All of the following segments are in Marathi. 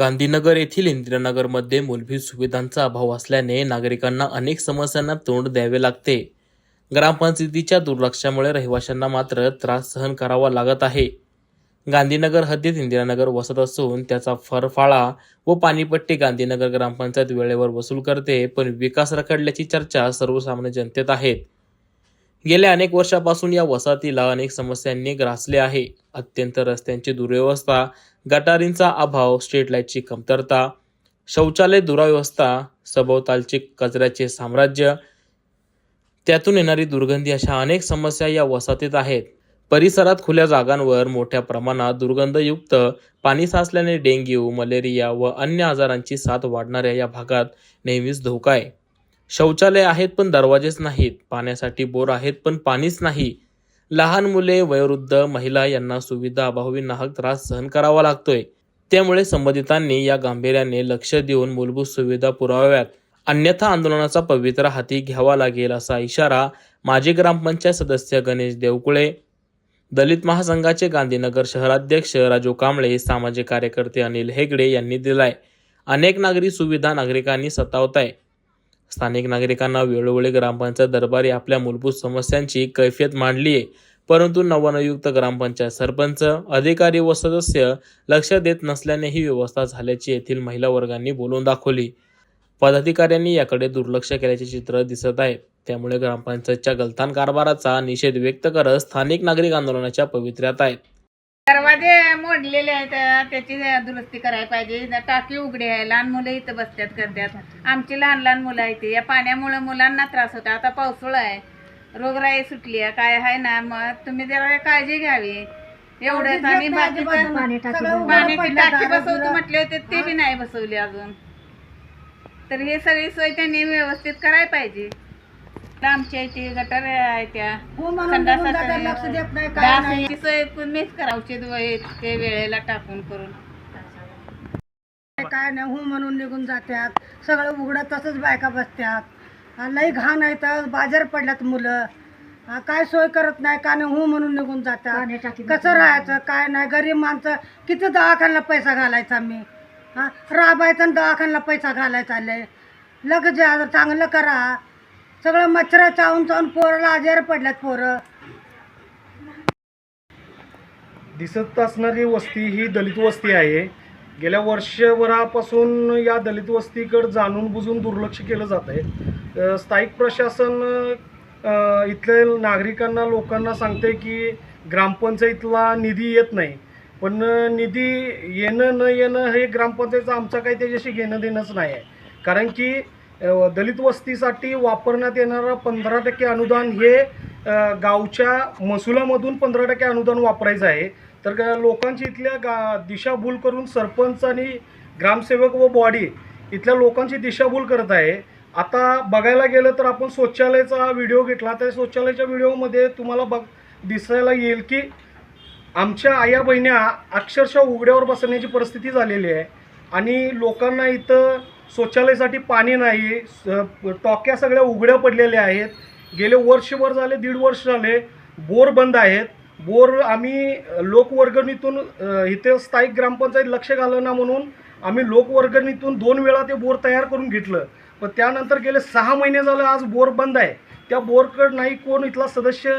गांधीनगर येथील इंदिरानगरमध्ये मूलभूत सुविधांचा अभाव असल्याने नागरिकांना अनेक समस्यांना तोंड द्यावे लागते. ग्रामपंचायतीच्या दुर्लक्षामुळे रहिवाशांना मात्र त्रास सहन करावा लागत आहे. गांधीनगर हद्दीत इंदिरानगर वसत असून त्याचा फरफाळा व पाणीपट्टी गांधीनगर ग्रामपंचायत वेळेवर वसूल करते पण विकास रखडल्याची चर्चा सर्वसामान्य जनतेत आहेत गेल्या अनेक वर्षापासून या वसाहतीला अनेक समस्यांनी ग्रासले आहे. अत्यंत रस्त्यांची दुर्व्यवस्था गटारींचा अभाव स्ट्रीट लाईटची कमतरता शौचालय दुराव्यवस्था सभोवतालचे कचऱ्याचे साम्राज्य त्यातून येणारी दुर्गंधी अशा अनेक समस्या या वसाहतीत आहेत. परिसरात खुल्या जागांवर मोठ्या प्रमाणात दुर्गंधयुक्त पाणी साचल्याने डेंग्यू मलेरिया व अन्य आजारांची साथ वाढणाऱ्या या भागात नेहमीच धोका आहे. शौचालय आहेत पण दरवाजेच नाहीत. पाण्यासाठी बोर आहेत पण पाणीच नाही. लहान मुले वयोवृद्ध महिला यांना सुविधा अभावी नाहक त्रास सहन करावा लागतोय. त्यामुळे संबंधितांनी या गांभीर्याने लक्ष देऊन मूलभूत सुविधा पुराव्यात अन्यथा आंदोलनाचा पवित्रा हाती घ्यावा लागेल असा इशारा माजी ग्रामपंचायत सदस्य गणेश देवकुळे दलित महासंघाचे गांधीनगर शहराध्यक्ष राजू कांबळे सामाजिक कार्यकर्ते अनिल हेगडे यांनी दिलाय. अनेक नागरी सुविधा नागरिकांनी सतावत आहे स्थानिक नागरिकांना वेळोवेळी ग्रामपंचायत दरबारी आपल्या मूलभूत समस्यांची कैफियत मांडली आहे. परंतु नवनियुक्त ग्रामपंचायत सरपंच अधिकारी व सदस्य लक्ष देत नसल्याने ही व्यवस्था झाल्याची येथील महिला वर्गांनी बोलून दाखवली. पदाधिकाऱ्यांनी याकडे दुर्लक्ष केल्याचे चित्र दिसत आहे. त्यामुळे ग्रामपंचायतच्या गलथान कारभाराचा निषेध व्यक्त करत स्थानिक नागरिक आंदोलनाच्या पवित्र्यात आहेत. दरवाजे मोडलेले आहेत त्याची दुरुस्ती करायला पाहिजे. टाकी उघडी आहे लहान मुलं इथं बसतात करतात आमची लहान लहान मुलं आहेत या पाण्यामुळे मुलांना त्रास होता. आता पावसाळा आहे रोगराई सुटली आहे काय आहे ना मग तुम्ही जरा काळजी घ्यावी. एवढंच आणि बाकीचं पाण्याची टाकी बसवतो म्हटले होते ते बी नाही बसवली अजून. तर हे सगळी सोय त्यांनी व्यवस्थित करायला पाहिजे. आमच्या इथे गटर आहे. त्या डासाची सोय मीच करावची ते वेळेला टाकून करून. काय नाही हू म्हणून निघून जात्यात. सगळं उघडं तसंच बायका बसत्यात. हा, लई घाण आहे तर बाजार पडल्यात मुलं. हा, काय सोय करत नाही का नाही हू म्हणून निघून जात्यात. कसं राहायचं काय नाही गरीब माणसं किती दवाखान्याला पैसा घालायचा मी? हा राबायचा आणि दवाखान्याला पैसा घालायचा आले लग जा चांगलं करा. सगळं मच्छर चावून चावून पोरला आजार पडल्यात पोरं. दिसत असणारी वस्ती ही दलित वस्ती आहे. गेल्या वर्षभरापासून या दलित वस्तीकडे जाणून बुजून दुर्लक्ष केलं जात आहे. स्थायिक प्रशासन अ, इथल्या नागरिकांना लोकांना सांगते की ग्रामपंचायतीला निधी येत नाही. पण निधी येणं न येणं हे ग्रामपंचायतीचं आमचं काही त्याच्याशी घेणं देणंच नाही आहे. कारण की दलित वस्तीसाठी वापरण्यात येणारं पंधरा टक्के अनुदान हे गावच्या महसुलामधून पंधरा टक्के अनुदान वापरायचं आहे. तर लोकांची इथल्या गा दिशाभूल करून सरपंच आणि ग्रामसेवक व बॉडी इथल्या लोकांची दिशाभूल करत आहे. आता बघायला गेलं तर आपण शौचालयाचा व्हिडिओ घेतला. त्या शौचालयाच्या व्हिडिओमध्ये तुम्हाला बघ दिसायला येईल की आमच्या आया बहिण्या अक्षरशः उघड्यावर बसण्याची परिस्थिती झालेली आहे. आणि लोकांना इथं शौचालयासाठी पाणी नाही स- टॉक्या सगळ्या उघड्या पडलेल्या आहेत. गेले वर्षभर झाले दीड वर्ष झाले बोर बंद आहेत. बोर आम्ही लोकवर्गणीतून इथे स्थायिक ग्रामपंचायत लक्ष घालं ना म्हणून आम्ही लोकवर्गणीतून दोन वेळा ते बोर तयार करून घेतलं. पण त्यानंतर गेले सहा महिने झालं आज बोर बंद आहे. त्या बोरकड नाही कोण इथला सदस्य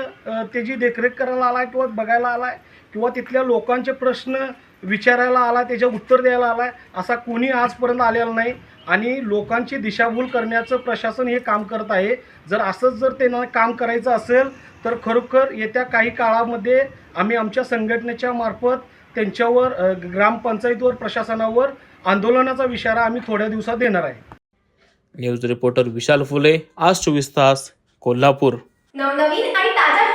त्याची देखरेख करायला आला आहे किंवा बघायला आला आहे किंवा तिथल्या लोकांचे प्रश्न विचारायला आला त्याचे उत्तर द्यायला आला आहे असा कोणी आजपर्यंत आलेला नाही. आणि लोकांची दिशाभूल करण्याचं प्रशासन हे काम करत आहे. जर असंच जर त्यांना काम करायचं असेल तर खरोखर येत्या काही काळामध्ये आम्ही आमच्या संघटनेच्या मार्फत त्यांच्यावर ग्रामपंचायतीवर प्रशासनावर आंदोलनाचा इशारा आम्ही थोड्या दिवसात देणार आहे. न्यूज रिपोर्टर विशाल फुले आज चोवीस तास कोल्हापूर. नवनवीन आणि ताज्या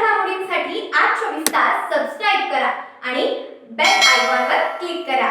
आठ आज चोवीस तास सबस्क्राईब करा आणि बेल आयकॉनवर क्लिक करा.